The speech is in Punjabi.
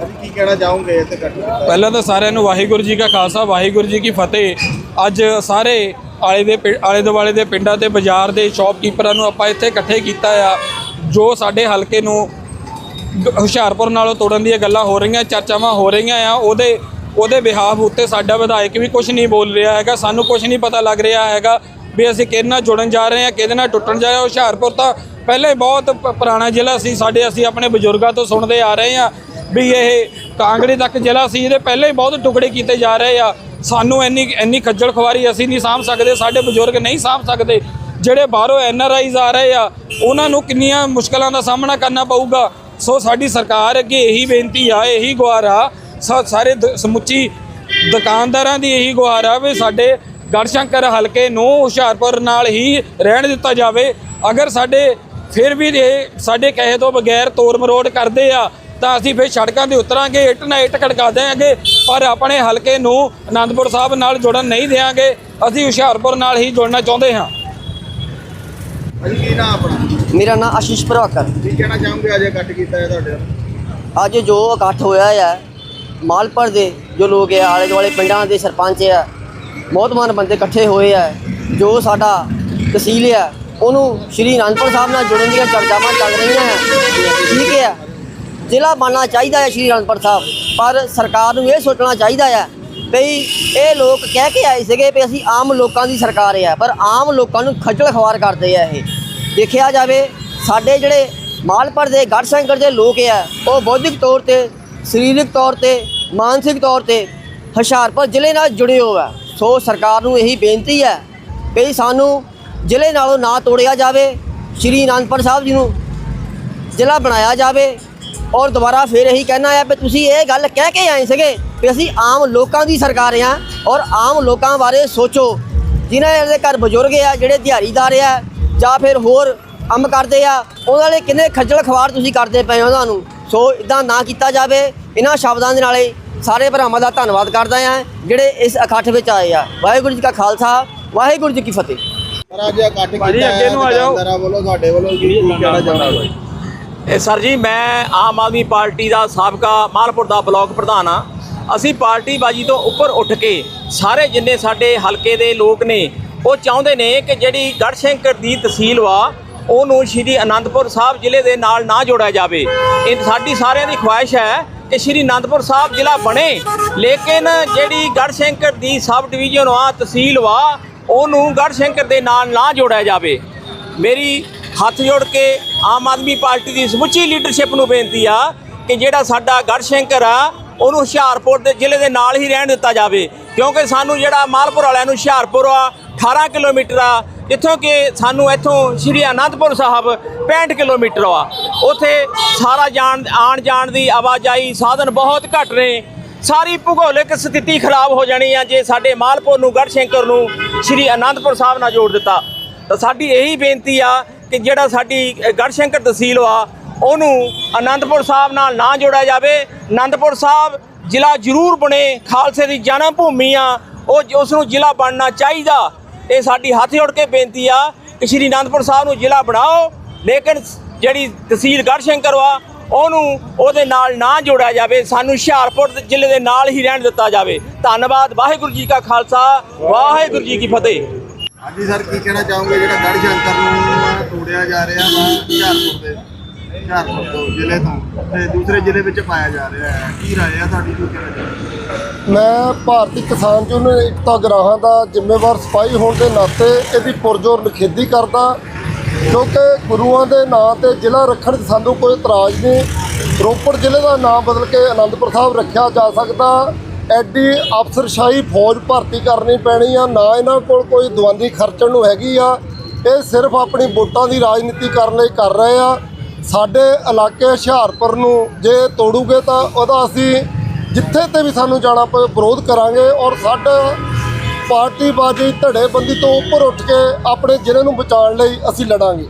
ਕੀ ਕਹਿਣਾ ਚਾਹੋਗੇ ਇੱਥੇ ਇਕੱਠ ਪਹਿਲਾਂ ਤਾਂ ਸਾਰਿਆਂ ਨੂੰ ਵਾਹਿਗੁਰੂ ਜੀ ਕਾ ਖਾਲਸਾ, ਵਾਹਿਗੁਰੂ ਜੀ ਕੀ ਫਤਿਹ। ਅੱਜ ਸਾਰੇ ਆਲੇ ਦੇ ਪਿੰ- ਆਲੇ ਦੁਆਲੇ ਦੇ ਪਿੰਡਾਂ ਤੇ ਬਾਜ਼ਾਰ ਦੇ ਸ਼ਾਪਕੀਪਰਾਂ ਨੂੰ ਆਪਾਂ ਇੱਥੇ ਇਕੱਠੇ ਕੀਤਾ ਆ, ਜੋ ਸਾਡੇ ਹਲਕੇ ਨੂੰ ਹੁਸ਼ਿਆਰਪੁਰ ਨਾਲੋਂ ਤੋੜਨ ਦੀਆਂ ਗੱਲਾਂ ਹੋ ਰਹੀਆਂ, ਚਰਚਾਵਾਂ ਹੋ ਰਹੀਆਂ ਆ, ਉਹਦੇ ਉਹਦੇ ਬਿਹਾਫ ਉੱਤੇ ਸਾਡਾ ਵਿਧਾਇਕ ਵੀ ਕੁਝ ਨਹੀਂ ਬੋਲ ਰਿਹਾ ਹੈਗਾ, ਸਾਨੂੰ ਕੁਝ ਨਹੀਂ ਪਤਾ ਲੱਗ ਰਿਹਾ ਹੈਗਾ, ਵੀ ਅਸੀਂ ਕਿਹਦੇ ਨਾਲ ਜੁੜਨ ਜਾ ਰਹੇ ਹਾਂ, ਕਿਹਦੇ ਨਾਲ ਟੁੱਟਣ ਜਾ ਰਹੇ ਹਾਂ। ਹੁਸ਼ਿਆਰਪੁਰ ਤਾਂ ਪਹਿਲਾਂ ਹੀ ਬਹੁਤ ਪ- ਪੁਰਾਣਾ ਜ਼ਿਲ੍ਹਾ ਸੀ, ਸਾਡੇ ਅਸੀਂ ਆਪਣੇ ਬਜ਼ੁਰਗਾਂ ਤੋਂ ਸੁਣਦੇ ਆ ਰਹੇ ਹਾਂ ਵੀ ਇਹ ਕਾਂਗੜੇ ਤੱਕ ਜ਼ਿਲ੍ਹਾ ਸੀ, ਇਹਦੇ ਪਹਿਲਾਂ ਹੀ ਬਹੁਤ ਟੁਕੜੇ ਕੀਤੇ ਜਾ ਰਹੇ ਆ। ਸਾਨੂੰ ਇੰਨੀ ਇੰਨੀ ਖੱਜਲ ਖੁਆਰੀ ਅਸੀਂ ਨਹੀਂ ਸਾਂਭ ਸਕਦੇ, ਸਾਡੇ ਬਜ਼ੁਰਗ ਨਹੀਂ ਸਾਂਭ ਸਕਦੇ। ਜਿਹੜੇ ਬਾਹਰੋਂ ਐਨ ਆਰ ਆਈਜ਼ ਆ ਰਹੇ ਆ, ਉਹਨਾਂ ਨੂੰ ਕਿੰਨੀਆਂ ਮੁਸ਼ਕਲਾਂ ਦਾ ਸਾਹਮਣਾ ਕਰਨਾ ਪਊਗਾ। ਸੋ ਸਾਡੀ ਸਰਕਾਰ ਅੱਗੇ ਇਹੀ ਬੇਨਤੀ ਆ, ਇਹੀ ਗੁਹਾਰ ਆ, ਸਾ- ਸਾਰੇ ਦ- ਸਮੁੱਚੀ ਦੁਕਾਨਦਾਰਾਂ ਦੀ ਇਹੀ ਗੁਹਾਰ ਆ ਵੀ ਸਾਡੇ ਗੜਸ਼ੰਕਰ ਹਲਕੇ ਨੂੰ ਹੁਸ਼ਿਆਰਪੁਰ ਨਾਲ ਹੀ ਰਹਿਣ ਦਿੱਤਾ ਜਾਵੇ। ਅਗਰ ਸਾਡੇ ਫਿਰ ਵੀ ਇਹ ਸਾਡੇ ਕਹੇ ਤੋਂ ਬਗੈਰ ਤੋੜ ਮਰੋੜ ਕਰਦੇ ਆ ਤਾਂ ਅਸੀਂ ਫਿਰ ਸੜਕਾਂ ਤੇ ਉਤਰਾਂਗੇ ਇੱਟ ਨਾਲ ਇੱਟ ਖੜਕਾ ਦੇਵਾਂਗੇ ਪਰ ਆਪਣੇ ਹਲਕੇ ਨੂੰ ਆਨੰਦਪੁਰ ਸਾਹਿਬ ਨਾਲ ਜੁੜਨ ਨਹੀਂ ਦੇਵਾਂਗੇ ਅਸੀਂ ਹੁਸ਼ਿਆਰਪੁਰ ਨਾਲ ਹੀ ਜੁੜਨਾ ਚਾਹੁੰਦੇ ਹਾਂ। ਅਸੀਂ ਕੀ ਨਾ ਆਪਣਾ? ਮੇਰਾ ਨਾਮ ਆਸ਼ੀਸ਼ ਪ੍ਰਭਾਕਰ ਕੀ ਕਹਿਣਾ ਚਾਹੋਗੇ ਅੱਜ ਇਕੱਠ ਕੀਤਾ ਹੈ ਤੁਹਾਡੇ? ਅੱਜ ਜੋ ਇਕੱਠ ਹੋਇਆ ਹੈ ਮਾਲਪੁਰ ਦੇ ਜੋ ਲੋਕ ਹੈ ਆਲੇ ਦੁਆਲੇ ਪਿੰਡਾਂ ਦੇ ਸਰਪੰਚ ਹੈ ਮੋਹਤਮਾਨ ਬੰਦੇ ਇਕੱਠੇ ਹੋਏ ਹੈ ਜੋ ਸਾਡਾ ਤਹਿਸੀਲ ਹੈ ਉਹਨੂੰ ਸ਼੍ਰੀ ਅਨੰਦਪੁਰ ਸਾਹਿਬ ਨਾਲ ਜੁੜਨ ਦੀਆਂ ਚਰਚਾਵਾਂ ਚੱਲ ਰਹੀਆਂ ਹੈ। ਠੀਕ ਹੈ। ਜ਼ਿਲ੍ਹਾ ਬਣਨਾ ਚਾਹੀਦਾ ਹੈ ਸ਼੍ਰੀ ਅਨੰਦਪੁਰ ਸਾਹਿਬ, ਪਰ ਸਰਕਾਰ ਨੂੰ ਇਹ ਸੋਚਣਾ ਚਾਹੀਦਾ ਹੈ ਵੀ ਇਹ ਲੋਕ ਕਹਿ ਕੇ ਆਏ ਸੀਗੇ ਵੀ ਅਸੀਂ ਆਮ ਲੋਕਾਂ ਦੀ ਸਰਕਾਰ ਹੈ, ਪਰ ਆਮ ਲੋਕਾਂ ਨੂੰ ਖੱਜਲ ਖਵਾਰ ਕਰਦੇ ਆ ਇਹ। ਦੇਖਿਆ ਜਾਵੇ, ਸਾਡੇ ਜਿਹੜੇ ਮਾਲਪੁਰ ਦੇ ਗੜਸ਼ੰਕਰ ਦੇ ਲੋਕ ਆ ਉਹ ਬੌਧਿਕ ਤੌਰ ਤੇ, ਸਰੀਰਕ ਤੌਰ ਤੇ, ਮਾਨਸਿਕ ਤੌਰ ਤੇ ਹੁਸ਼ਿਆਰਪੁਰ ਜ਼ਿਲ੍ਹੇ ਨਾਲ ਜੁੜੇ ਹੋਏ ਆ। ਸੋ ਸਰਕਾਰ ਨੂੰ ਇਹੀ ਬੇਨਤੀ ਹੈ ਵੀ ਸਾਨੂੰ ਜ਼ਿਲ੍ਹੇ ਨਾਲੋਂ ਨਾ ਤੋੜਿਆ ਜਾਵੇ, ਸ਼੍ਰੀ ਅਨੰਦਪੁਰ ਸਾਹਿਬ ਜੀ ਨੂੰ ਜ਼ਿਲ੍ਹਾ ਬਣਾਇਆ ਜਾਵੇ ਔਰ ਦੁਬਾਰਾ ਫਿਰ ਇਹੀ ਕਹਿਣਾ ਹੈ ਵੀ ਤੁਸੀਂ ਇਹ ਗੱਲ ਕਹਿ ਕੇ ਆਏ ਸੀਗੇ ਵੀ ਅਸੀਂ ਆਮ ਲੋਕਾਂ ਦੀ ਸਰਕਾਰ ਆ ਔਰ ਆਮ ਲੋਕਾਂ ਬਾਰੇ ਸੋਚੋ, ਜਿਨ੍ਹਾਂ ਦੇ ਘਰ ਬਜ਼ੁਰਗ ਆ, ਜਿਹੜੇ ਦਿਹਾੜੀਦਾਰ ਆ ਜਾਂ ਫਿਰ ਹੋਰ ਕੰਮ ਕਰਦੇ ਆ, ਉਹਨਾਂ ਲਈ ਕਿੰਨੇ ਖੱਜਲ ਖਵਾਰ ਤੁਸੀਂ ਕਰਦੇ ਪਏ ਹੋ ਉਹਨਾਂ ਨੂੰ ਸੋ ਇਦਾਂ ਨਾ ਕੀਤਾ ਜਾਵੇ। ਇਹਨਾਂ ਸ਼ਬਦਾਂ ਦੇ ਨਾਲੇ ਸਾਰੇ ਭਰਾਵਾਂ ਦਾ ਧੰਨਵਾਦ ਕਰਦਾ ਆ ਜਿਹੜੇ ਇਸ ਇਕੱਠ ਵਿੱਚ ਆਏ ਆ। ਵਾਹਿਗੁਰੂ ਜੀ ਕਾ ਖਾਲਸਾ, ਵਾਹਿਗੁਰੂ ਜੀ ਕੀ ਫਤਿਹ। ਪਰ ਅੱਜ ਇਕੱਠ ਕੀਤਾ ਭਾਜੀ, ਅੱਗੇ ਨੂੰ ਆ ਜਾਓ। ਦੁਕਾਨਦਾਰਾਂ ਵੱਲੋਂ ਤੁਹਾਡੇ ਵੱਲੋਂ ਕੀ ਕੀ ਕਹਿਣਾ ਚਾਹੋਗੇ ਇਹ ਸਰ ਜੀ ਮੈਂ ਆਮ ਆਦਮੀ ਪਾਰਟੀ ਦਾ ਸਾਬਕਾ ਮਾਲਪੁਰ ਦਾ ਬਲਾਕ ਪ੍ਰਧਾਨ ਆ ਅਸੀਂ ਪਾਰਟੀ ਬਾਜੀ ਤੋਂ ਉੱਪਰ ਉੱਠ ਕੇ ਸਾਰੇ ਜਿੰਨੇ ਸਾਡੇ ਹਲਕੇ ਦੇ ਲੋਕ ਨੇ ਉਹ ਚਾਹੁੰਦੇ ਨੇ ਕਿ ਜਿਹੜੀ ਗੜਸ਼ੰਕਰ ਦੀ ਤਹਿਸੀਲ ਵਾ ਉਹਨੂੰ ਸ਼੍ਰੀ ਅਨੰਦਪੁਰ ਸਾਹਿਬ ਜ਼ਿਲ੍ਹੇ ਦੇ ਨਾਲ ਨਾ ਜੋੜਿਆ ਜਾਵੇ। ਇਹ ਸਾਡੀ ਸਾਰਿਆਂ ਦੀ ਖੁਆਇਸ਼ ਹੈ ਕਿ ਸ਼੍ਰੀ ਅਨੰਦਪੁਰ ਸਾਹਿਬ ਜ਼ਿਲ੍ਹਾ ਬਣੇ। ਲੇਕਿਨ ਜਿਹੜੀ ਗੜਸ਼ੰਕਰ ਦੀ ਸਬ ਡਿਵੀਜ਼ਨ ਆ ਤਹਿਸੀਲ ਵਾ ਉਹਨੂੰ ਗੜਸ਼ੰਕਰ ਦੇ ਨਾਲ ਨਾ ਜੋੜਿਆ ਜਾਵੇ। ਮੇਰੀ ਹੱਥ ਜੋੜ ਕੇ ਆਮ ਆਦਮੀ ਪਾਰਟੀ ਦੀ ਸਮੁੱਚੀ ਲੀਡਰਸ਼ਿਪ ਨੂੰ ਬੇਨਤੀ ਆ ਕਿ ਜਿਹੜਾ ਸਾਡਾ ਗੜਸ਼ੰਕਰ ਆ, ਉਹਨੂੰ ਹੁਸ਼ਿਆਰਪੁਰ ਦੇ ਜ਼ਿਲ੍ਹੇ ਦੇ ਨਾਲ ਹੀ ਰਹਿਣ ਦਿੱਤਾ ਜਾਵੇ। ਕਿਉਂਕਿ ਸਾਨੂੰ ਜਿਹੜਾ ਮਾਲਪੁਰ ਵਾਲਿਆਂ ਨੂੰ ਹੁਸ਼ਿਆਰਪੁਰ ਆ 18 ਕਿਲੋਮੀਟਰ ਆ, ਜਿੱਥੋਂ ਕਿ ਸਾਨੂੰ ਇੱਥੋਂ ਸ਼੍ਰੀ ਅਨੰਦਪੁਰ ਸਾਹਿਬ 65 ਕਿਲੋਮੀਟਰ ਆ। ਉੱਥੇ ਸਾਰਾ ਜਾਣ ਆਣ ਜਾਣ ਦੀ ਆਵਾਜਾਈ ਸਾਧਨ ਬਹੁਤ ਘੱਟ ਨੇ। ਸਾਰੀ ਭੂਗੋਲਿਕ ਸਥਿਤੀ ਖਰਾਬ ਹੋ ਜਾਣੀ ਆ ਜੇ ਸਾਡੇ ਮਾਲਪੁਰ ਨੂੰ ਗੜਸ਼ੰਕਰ ਨੂੰ ਸ਼੍ਰੀ ਅਨੰਦਪੁਰ ਸਾਹਿਬ ਨਾਲ ਜੋੜ ਦਿੱਤਾ ਤਾਂ ਸਾਡੀ ਇਹੀ ਬੇਨਤੀ ਆ ਕਿ ਜਿਹੜਾ ਸਾਡੀ ਅ, ਗੜਸ਼ੰਕਰ ਤਹਿਸੀਲ ਆ ਉਹਨੂੰ ਅਨੰਦਪੁਰ ਸਾਹਿਬ ਨਾਲ ਨਾ ਜੋੜਿਆ ਜਾਵੇ। ਅਨੰਦਪੁਰ ਸਾਹਿਬ ਜ਼ਿਲ੍ਹਾ ਜ਼ਰੂਰ ਬਣੇ ਖਾਲਸੇ ਦੀ ਜਨਮ ਭੂਮੀ ਆ ਉਹ ਉਸ ਨੂੰ ਜ਼ਿਲ੍ਹਾ ਬਣਨਾ ਚਾਹੀਦਾ। ਇਹ ਸਾਡੀ ਹੱਥ ਜੋੜ ਕੇ ਬੇਨਤੀ ਆ ਕਿ ਸ਼੍ਰੀ ਅਨੰਦਪੁਰ ਸਾਹਿਬ ਨੂੰ ਜ਼ਿਲ੍ਹਾ ਬਣਾਓ ਲੇਕਿਨ ਜਿਹੜੀ ਤਹਿਸੀਲ ਗੜਸ਼ੰਕਰ ਵਾ ਉਹਨੂੰ ਉਹਦੇ ਨਾਲ ਨਾ ਜੋੜਿਆ ਜਾਵੇ ਸਾਨੂੰ ਹੁਸ਼ਿਆਰਪੁਰ ਜ਼ਿਲ੍ਹੇ ਦੇ ਨਾਲ ਹੀ ਰਹਿਣ ਦਿੱਤਾ ਜਾਵੇ। ਧੰਨਵਾਦ ਵਾਹਿਗੁਰੂ ਜੀ ਕਾ ਖਾਲਸਾ ਵਾਹਿਗੁਰੂ ਜੀ ਕੀ ਫਤਿਹ। ਹਾਂਜੀ ਸਰ ਕੀ ਕਹਿਣਾ ਚਾਹੋਗੇ? ਜਿਹੜਾ ਗੜ ਜੰਤਰ ਨੂੰ ਤੋੜਿਆ ਜਾ ਰਿਹਾ ਵਾ ਹੁਸ਼ਿਆਰਪੁਰ ਦੇ ਹੁਸ਼ਿਆਰਪੁਰ ਤੋਂ ਜ਼ਿਲ੍ਹੇ ਤੋਂ ਤੇ ਦੂਸਰੇ ਜ਼ਿਲ੍ਹੇ ਵਿੱਚ ਪਾਇਆ ਜਾ ਰਿਹਾ ਹੈ। ਕੀ ਰਾਏ ਆ ਤੁਹਾਡੀ? ਕੀ ਕਹਿਣਾ ਚਾਹੋਗੇ? ਮੈਂ ਭਾਰਤੀ ਕਿਸਾਨ ਯੂਨੀਅਨ ਏਕਤਾ ਗਰਾਹਾਂ ਦਾ ਜ਼ਿੰਮੇਵਾਰ ਸਿਪਾਹੀ ਹੋਣ ਦੇ ਨਾਤੇ ਇਹਦੀ ਪੁਰਜੋਰ ਨਿਖੇਧੀ ਕਰਦਾ। ਕਿਉਂਕਿ ਗੁਰੂਆਂ ਦੇ ਨਾਂ ਤੇ ਜ਼ਿਲ੍ਹਾ ਰੱਖਣ 'ਚ ਸਾਨੂੰ ਕੋਈ ਇਤਰਾਜ਼ ਨਹੀਂ। ਰੋਪੜ ਜ਼ਿਲ੍ਹੇ ਦਾ ਨਾਮ ਬਦਲ ਕੇ ਅਨੰਦਪੁਰ ਸਾਹਿਬ ਰੱਖਿਆ ਜਾ ਸਕਦਾ। ਐਡੀ ਅਫਸਰਸ਼ਾਹੀ ਫੌਜ ਭਰਤੀ ਕਰਨੀ ਪੈਣੀ ਆ। ਨਾ ਇਹਨਾਂ ਕੋਲ ਕੋਈ ਦਵਾਨੀ ਖਰਚਣ ਨੂੰ ਹੈਗੀ ਆ। ਇਹ ਸਿਰਫ ਆਪਣੀ ਵੋਟਾਂ ਦੀ ਰਾਜਨੀਤੀ ਕਰਨ ਲਈ ਕਰ ਰਹੇ ਆ। ਸਾਡੇ ਇਲਾਕੇ ਹੁਸ਼ਿਆਰਪੁਰ ਨੂੰ ਜੇ ਤੋੜੂਗੇ ਤਾਂ ਉਹਦਾ ਅਸੀਂ ਜਿੱਥੇ ਤੇ ਵੀ ਸਾਨੂੰ ਜਾਣਾ ਪਵੇ ਵਿਰੋਧ ਕਰਾਂਗੇ ਔਰ ਸਾਡਾ ਪਾਰਟੀਬਾਜ਼ੀ ਧੜੇਬੰਦੀ ਤੋਂ ਉੱਪਰ ਉੱਠ ਕੇ ਆਪਣੇ ਜ਼ਿਲ੍ਹੇ ਨੂੰ ਬਚਾਉਣ ਲਈ ਅਸੀਂ ਲੜਾਂਗੇ।